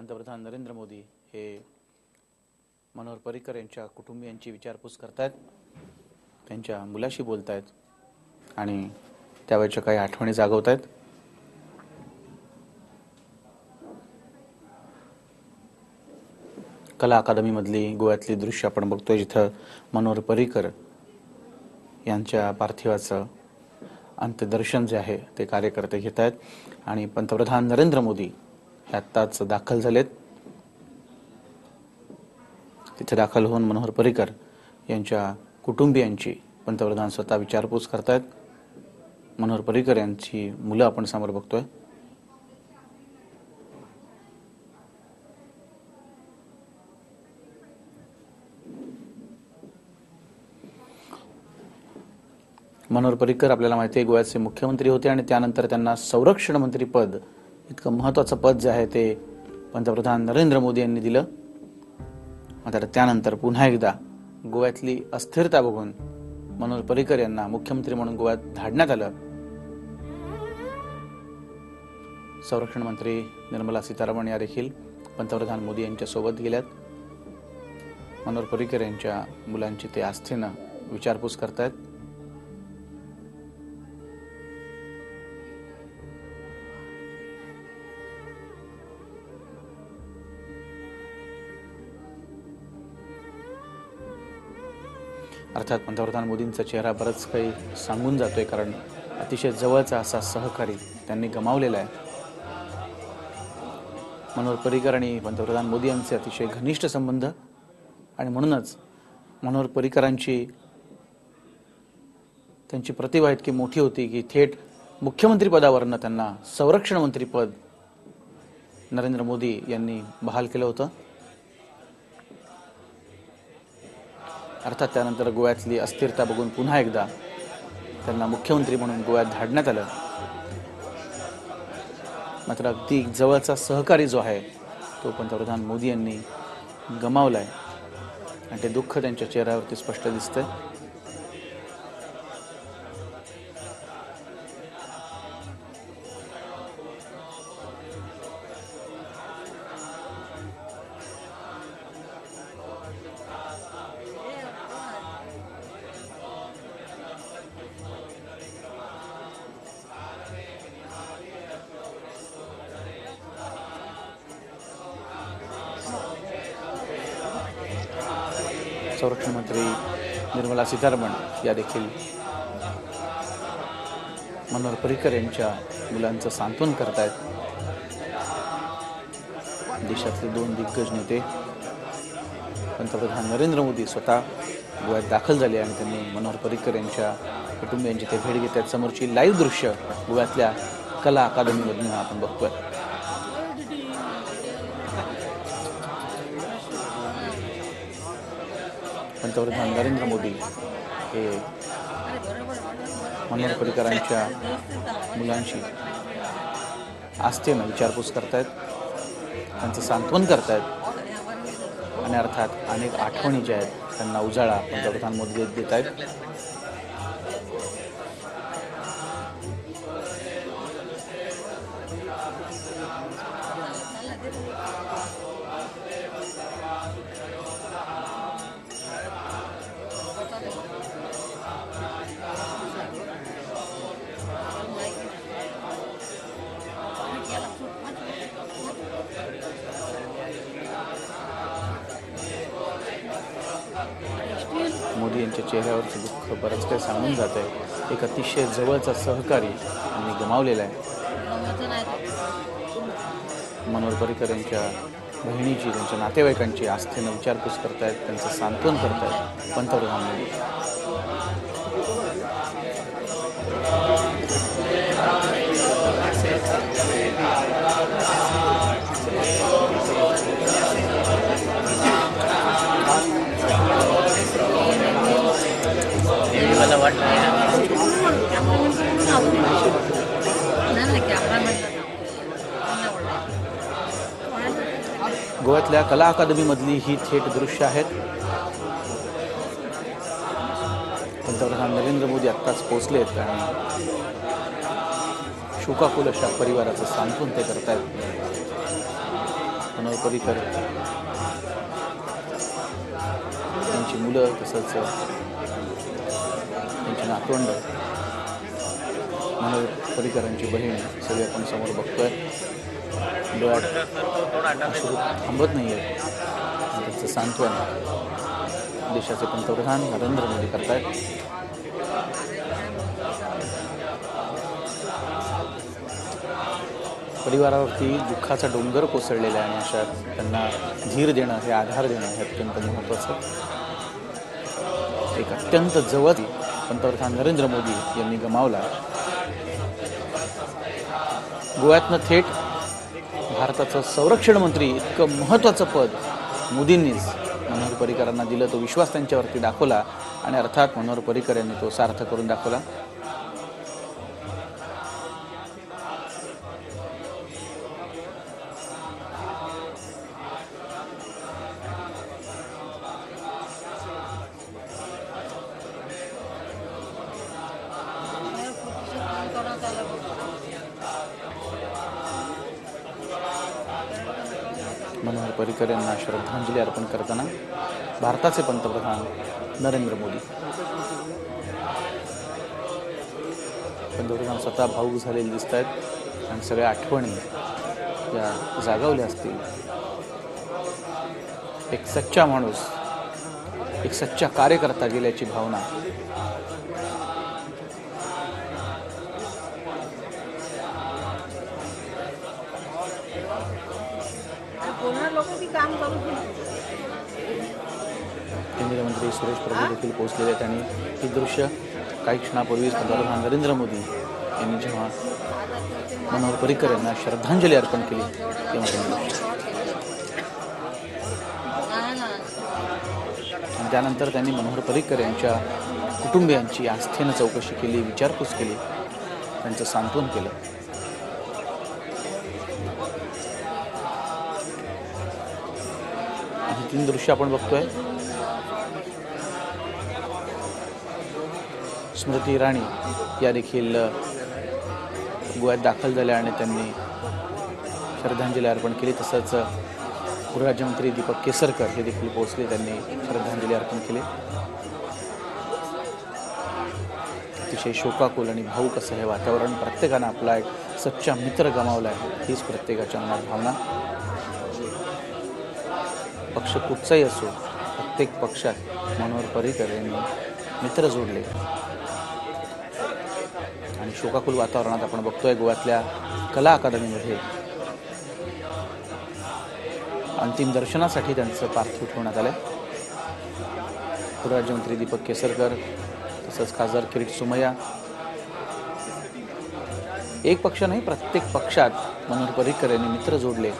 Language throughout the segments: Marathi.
पंतप्रधान नरेंद्र मोदी हे मनोहर पर्रिकर यांच्या कुटुंबियांची विचारपूस करतायत त्यांच्या मुलाशी बोलतायत आणि त्यावेळच्या काही आठवणी जागवत आहेत कला अकादमीमधली गोव्यातली दृश्य आपण बघतोय जिथं मनोहर पर्रिकर यांच्या पार्थिवाचं अंत्यदर्शन जे आहे ते कार्यकर्ते घेत आहेत आणि पंतप्रधान नरेंद्र मोदी आत्ताच दाखल झालेत. तिथे दाखल होऊन मनोहर पर्रिकर यांच्या कुटुंबियांची पंतप्रधान स्वतः विचारपूस करतायत. मनोहर पर्रिकर यांची मुलं आपण समोर बघतोय. मनोहर पर्रिकर आपल्याला माहिती आहे गोव्याचे मुख्यमंत्री होते आणि त्यानंतर त्यांना संरक्षण मंत्री पद इतकं महत्त्वाचं पद जे आहे ते पंतप्रधान नरेंद्र मोदी यांनी दिलं. मात्र त्यानंतर पुन्हा एकदा गोव्यातली अस्थिरता बघून मनोहर पर्रिकर यांना मुख्यमंत्री म्हणून गोव्यात धाडण्यात आलं. संरक्षण मंत्री निर्मला सीतारामन या देखील पंतप्रधान मोदी यांच्यासोबत गेल्यात. मनोहर पर्रिकर यांच्या मुलांची ते आस्थेनं विचारपूस करतायत. अर्थात पंतप्रधान मोदींचा चेहरा बरंच काही सांगून जातो आहे कारण अतिशय जवळचा असा सहकारी त्यांनी गमावलेला आहे. मनोहर पर्रिकर आणि पंतप्रधान मोदी यांचे अतिशय घनिष्ठ संबंध आणि म्हणूनच मनोहर पर्रिकरांची त्यांची प्रतिभा इतकी मोठी होती की थेट मुख्यमंत्रीपदावरनं त्यांना संरक्षण मंत्रीपद नरेंद्र मोदी यांनी बहाल केलं होतं. अर्थात त्यानंतर गोव्यातली अस्थिरता बघून पुन्हा एकदा त्यांना मुख्यमंत्री म्हणून गोव्यात धाडण्यात आलं. मात्र अगदी जवळचा सहकारी जो आहे तो पंतप्रधान मोदी यांनी गमावला आहे आणि ते दुःख त्यांच्या चेहऱ्यावरती स्पष्ट दिसतंय. निर्मला सीतारामन या देखील मनोहर पर्रिकर यांच्या मुलांचं सांत्वन करतायत. देशातले दोन दिग्गज नेते पंतप्रधान नरेंद्र मोदी स्वतः गोव्यात दाखल झाले आणि त्यांनी मनोहर पर्रिकर यांच्या कुटुंबियांची ते भेट घेत आहेत समोरची लाईव्ह दृश्य गोव्यातल्या कला अकादमीमधून आपण बघतोय. पंतप्रधान नरेंद्र मोदी. हे मनोहर पर्रिकरांच्या मुलांशी आस्थेनं विचारपूस करतायत. त्यांचं सांत्वन करतायत. आणि अर्थात अनेक आठवणी ज्या आहेत त्यांना उजाळा पंतप्रधान मोदी देत आहेत त्यांच्या चेहऱ्यावरचं दुःख बरंच काही सांगून जात आहे. एक अतिशय जवळचा सहकारी आम्ही गमावलेला आहे. मनोहर पर्रिकर यांच्या बहिणीची त्यांच्या नातेवाईकांची आस्थेनं विचारपूस करतायत त्यांचं सांत्वन करतायत. पंतप्रधान मोदी. पुण्यातल्या कला अकादमीमधली ही थेट दृश्य आहेत. पंतप्रधान नरेंद्र मोदी आत्ताच पोहोचलेत आणि शोकाकुल अशा परिवाराचं सांत्वन ते करतायत. मनोहर पर्रिकर त्यांची मुलं तसंच त्यांची नातवंड मनोहर पर्रिकर बहीण सगळे आपण समोर बघतोय. डोळ्यात थांबत नाही आहे त्याचं सांत्वन. देशाचे पंतप्रधान नरेंद्र मोदी करतायत. परिवारावरती दुःखाचा डोंगर कोसळलेला आहे आणि अशा त्यांना धीर देणं हे आधार देणं हे अत्यंत महत्त्वाचं. एक अत्यंत जवळ पंतप्रधान नरेंद्र मोदी यांनी गमावला. गोव्यातनं थेट भारताचं संरक्षण मंत्री इतकं महत्त्वाचं पद मोदींनीच. मनोहर पर्रिकरांना दिलं तो विश्वास त्यांच्यावरती दाखवला आणि अर्थात मनोहर पर्रिकर यांनी तो सार्थ करून दाखवला. पर्रिकर यांना श्रद्धांजली अर्पण करताना भारताचे पंतप्रधान नरेंद्र मोदी. पंतप्रधान स्वतः भाऊक झालेले दिसत आहेत आणि सगळ्या आठवणी या जागवल्या असतील. एक सच्चा माणूस एक सच्चा कार्यकर्ता गेल्याची भावना केंद्रीय मंत्री सुरेश प्रभू देखील पोहोचलेले आहेत आणि ही दृश्य काही क्षणापूर्वीच पंतप्रधान नरेंद्र मोदी यांनी जेव्हा मनोहर पर्रिकर यांना श्रद्धांजली अर्पण केली तेव्हा त्यानंतर त्यांनी मनोहर पर्रिकर यांच्या कुटुंबियांची आस्थेनं चौकशी केली विचारपूस केली त्यांचं सांत्वन केलं. तीन दृश्य आपण बघतोय. स्मृती इराणी या देखील गोव्यात दाखल झाल्या आणि त्यांनी श्रद्धांजली अर्पण केली. तसंच गृहराज्यमंत्री दीपक केसरकर हे देखील पोहोचले त्यांनी श्रद्धांजली अर्पण केली. अतिशय शोकाकुल आणि भाऊक असं हे वातावरण प्रत्येकानं आपला एक सच्चा मित्र गमावला आहे. हीच प्रत्येकाच्या मनात भावना. पक्ष कुठचाही असो प्रत्येक पक्षात मनोहर पर्रिकर यांनी मित्र जोडले. आणि शोकाकुल वातावरणात आपण बघतोय गोव्यातल्या कला अकादमीमध्ये. अंतिम दर्शनासाठी त्यांचं पार्थिव ठेवण्यात आलं गृहराज्यमंत्री दीपक केसरकर तसंच खासदार किरीट सुमय्या. एक पक्ष नाही प्रत्येक पक्षात मनोहर पर्रिकर यांनी मित्र जोडले.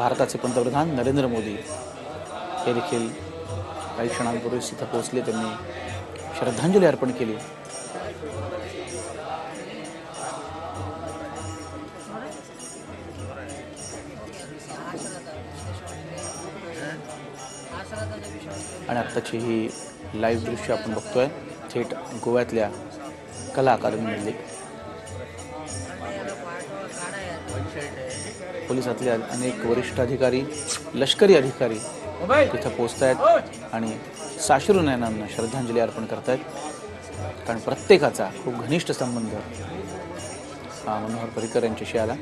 भारताचे पंतप्रधान नरेंद्र मोदी हे देखील काही क्षणांपूर्वीच तिथं पोहोचले. त्यांनी श्रद्धांजली अर्पण केली. आणि आत्ताची ही लाईव्ह दृश्य आपण बघतोय. थेट गोव्यातल्या कला अकादमीमधली. पोलिसातले अनेक वरिष्ठ अधिकारी लष्करी अधिकारी तिथं पोचत आहेत आणि साश्रू नयनांना श्रद्धांजली अर्पण करतायत. कारण प्रत्येकाचा खूप घनिष्ठ संबंध हा मनोहर पर्रिकर यांच्याशी आला.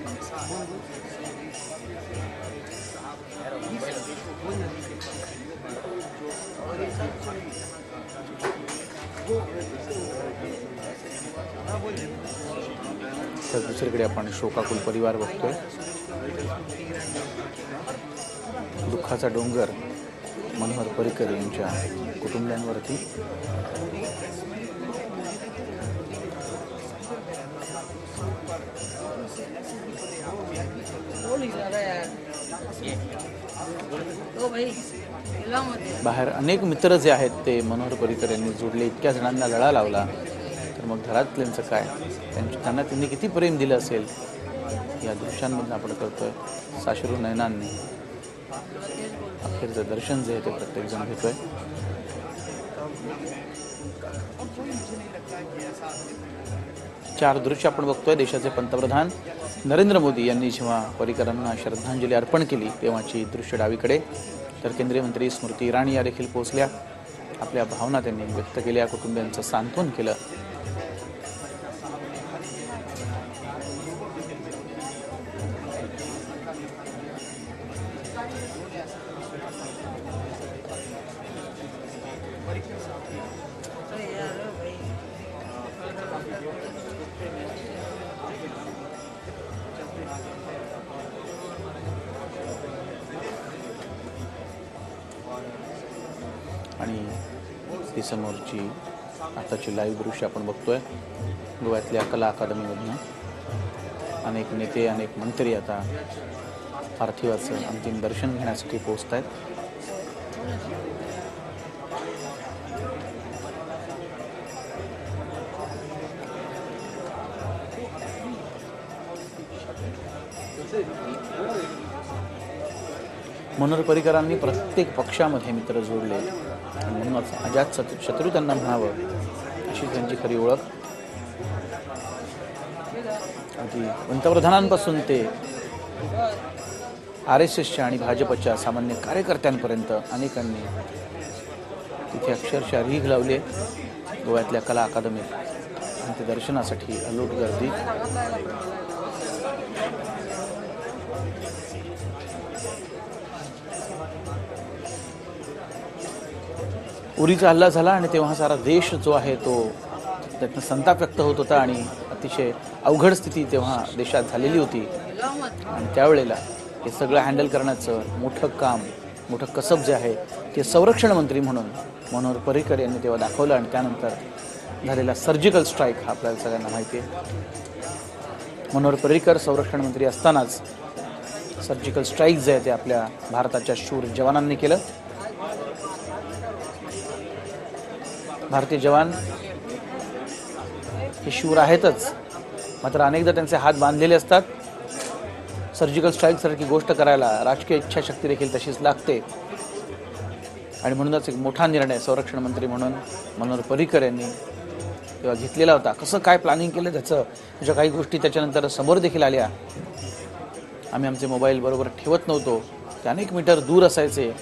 तर दुसरीकडे आपण शोकाकुल परिवार बघतोय. दुःखाचा डोंगर मनोहर पर्रिकर यांच्या कुटुंबियांवरती. बाहेर अनेक मित्र जे आहेत ते मनोहर पर्रिकर यांनी जोडले इतक्या जणांना लढा लावला. तर मग घरातल्यांचं काय? त्यांच्या त्यांना त्यांनी किती प्रेम दिलं असेल? या दृश्यांमधून आपण करतो आहे साश्रू नयनांनी. अखेरचं दर्शन जे आहे ते प्रत्येकजण घेतो आहे चार दृश्य आपण बघतोय देशाचे पंतप्रधान. नरेंद्र मोदी यांनी जेव्हा पर्रिकरांना श्रद्धांजली अर्पण केली तेव्हाची दृश्य डावीकडे. तर केंद्रीय मंत्री स्मृती इराणी या देखील पोहोचल्या. आपल्या भावना त्यांनी व्यक्त केल्या कुटुंबियांचं सांत्वन केलं. आणि ती समोरची आताची लाईव्ह दृश्य आपण बघतोय. गोव्यातल्या कला अकादमीमधनं. अनेक नेते अनेक मंत्री आता पार्थिवाचं अंतिम दर्शन घेण्यासाठी पोहोचत आहेत मनोहर पर्रिकरांनी प्रत्येक पक्षामध्ये मित्र जोडले. आणि म्हणूनच अजात शत्रू शत्रू त्यांना म्हणावं अशी त्यांची खरी ओळख. अगदी पंतप्रधानांपासून ते आर एस एसच्या आणि भाजपच्या सामान्य कार्यकर्त्यांपर्यंत अनेकांनी तिथे अक्षरशः रीघ लावले गोव्यातल्या कला अकादमीत. आणि ते दर्शनासाठी अलोट गर्दी. उरीचा हल्ला झाला आणि तेव्हा सारा देश जो आहे तो त्यातनं संताप व्यक्त होत होता आणि अतिशय अवघड स्थिती तेव्हा देशात झालेली होती. आणि त्यावेळेला हे सगळं हँडल करण्याचं मोठं काम मोठं कसब जे आहे ते संरक्षण मंत्री म्हणून मनोहर पर्रिकर यांनी तेव्हा दाखवलं आणि त्यानंतर झालेला सर्जिकल स्ट्राईक हा आपल्याला सगळ्यांना माहिती आहे. मनोहर पर्रिकर संरक्षण मंत्री असतानाच सर्जिकल स्ट्राईक जे आहे ते आपल्या भारताच्या शूर जवानांनी केलं. भारतीय जवान हे शूर आहेतच. मात्र अनेकदा त्यांचे हात बांधलेले असतात. सर्जिकल स्ट्राईक सारखी गोष्ट करायला राजकीय इच्छाशक्ती देखील तशीच लागते. आणि म्हणूनच एक मोठा निर्णय संरक्षण मंत्री म्हणून मनोहर पर्रिकर यांनी तेव्हा घेतलेला होता. कसं काय प्लॅनिंग केलं त्याचं? ज्या काही गोष्टी त्याच्यानंतर समोर देखील आल्या. आम्ही आमचे मोबाईल बरोबर ठेवत नव्हतो. ते अनेक मीटर दूर असायचे.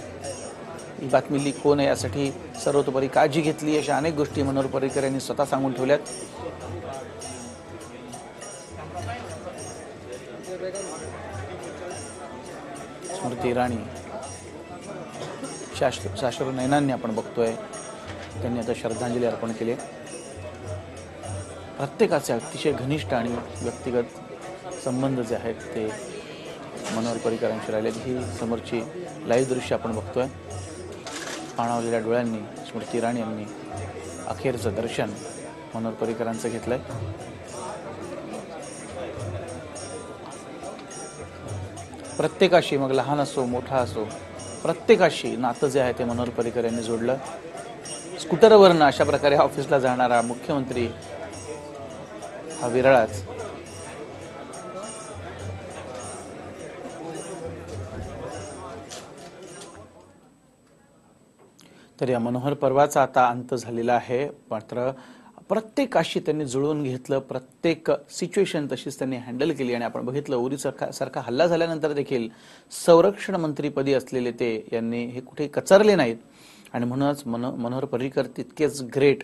ही बातमी लीक होऊ नये यासाठी सर्वतोपरी काळजी घेतली अशा अनेक गोष्टी मनोहर पर्रिकर यांनी स्वतः सांगून ठेवल्यात. स्मृती इराणी. शाश्व शाश्वत नयनांनी आपण बघतोय. त्यांनी आता श्रद्धांजली अर्पण केली आहे. प्रत्येकाचे अतिशय घनिष्ठ आणि व्यक्तिगत संबंध जे आहेत ते मनोहर पर्रिकरांशी राहिले ही समोरची लाईव्ह दृश्य आपण बघतोय. पाणावलेल्या डोळ्यांनी स्मृती इराणी यांनी अखेरचं दर्शन मनोहर पर्रिकरांचं घेतलंय. प्रत्येकाशी मग लहान असो मोठा असो प्रत्येकाशी नातं जे आहे ते मनोहर पर्रिकर यांनी जोडलं. स्कूटरवरनं अशा प्रकारे ऑफिसला जाणारा मुख्यमंत्री हा विरळाच. तर या मनोहर पर्वाचा आता अंत झालेला आहे. मात्र प्रत्येकाशी त्यांनी जुळवून घेतलं प्रत्येक सिच्युएशन तशीच त्यांनी हँडल केली आणि आपण बघितलं उरी सारखा सारखा हल्ला झाल्यानंतर देखील संरक्षण मंत्रीपदी असलेले ते यांनी हे कुठे कचरले नाहीत. आणि म्हणूनच मनो मनोहर पर्रिकर तितकेच ग्रेट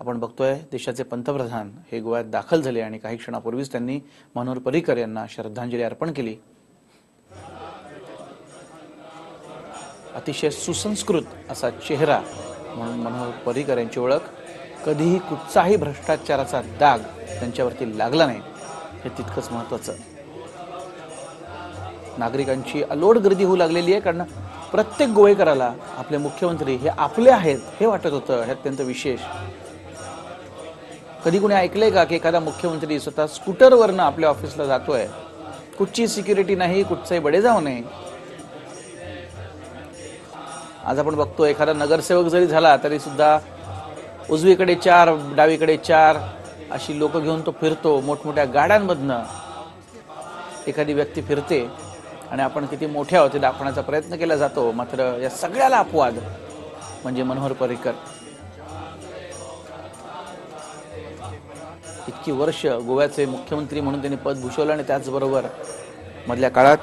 आपण बघतोय देशाचे पंतप्रधान हे गोव्यात दाखल झाले आणि काही क्षणापूर्वीच त्यांनी मनोहर पर्रिकर यांना श्रद्धांजली अर्पण केली. अतिशय सुसंस्कृत असा चेहरा म्हणून मनोहर पर्रिकर यांची ओळख. कधीही कुठचाही भ्रष्टाचाराचा दाग त्यांच्यावरती लागला नाही हे तितकंच महत्त्वाचं. नागरिकांची अलोट गर्दी होऊ लागलेली आहे कारण प्रत्येक गोवेकराला आपले मुख्यमंत्री हे आपले आहेत हे वाटत होतं हे अत्यंत विशेष. कधी कुणी ऐकलंय का की एखादा मुख्यमंत्री स्वतः स्कूटरवरनं आपल्या ऑफिसला जातोय? कुठची सिक्युरिटी नाही कुठचाही बडे जाऊ नये आज आपण बघतो एखादा नगरसेवक जरी झाला तरी सुद्धा उजवीकडे चार डावीकडे चार अशी लोक घेऊन तो फिरतो. मोठमोठ्या गाड्यांमधनं एखादी व्यक्ती फिरते आणि आपण किती मोठे आहोत हे दाखवण्याचा प्रयत्न केला जातो. मात्र या सगळ्याला अपवाद म्हणजे मनोहर पर्रिकर. इतकी वर्ष गोव्याचे मुख्यमंत्री म्हणून त्यांनी पद भूषवलं आणि त्याचबरोबर मधल्या काळात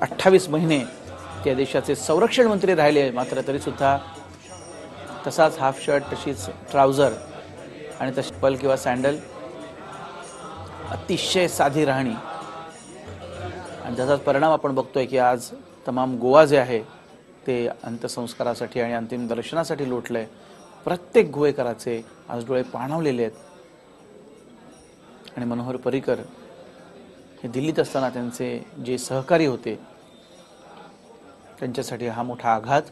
अठ्ठावीस महिने त्या देशाचे संरक्षण मंत्री राहिले मात्र तरीसुद्धा तसाच हाफ शर्ट तशीच ट्राउझर आणि तशी पल किंवा सँडल अतिशय साधी राहणी. आणि त्याचाच परिणाम आपण बघतोय की आज तमाम गोवा जे आहे ते अंत्यसंस्कारासाठी आणि अंतिम दर्शनासाठी लोटलंय. प्रत्येक गोवेकराचे आज डोळे पाणावलेले आहेत. आणि मनोहर पर्रिकर हे दिल्लीत असताना त्यांचे जे सहकारी होते त्यांच्यासाठी हा मोठा आघात.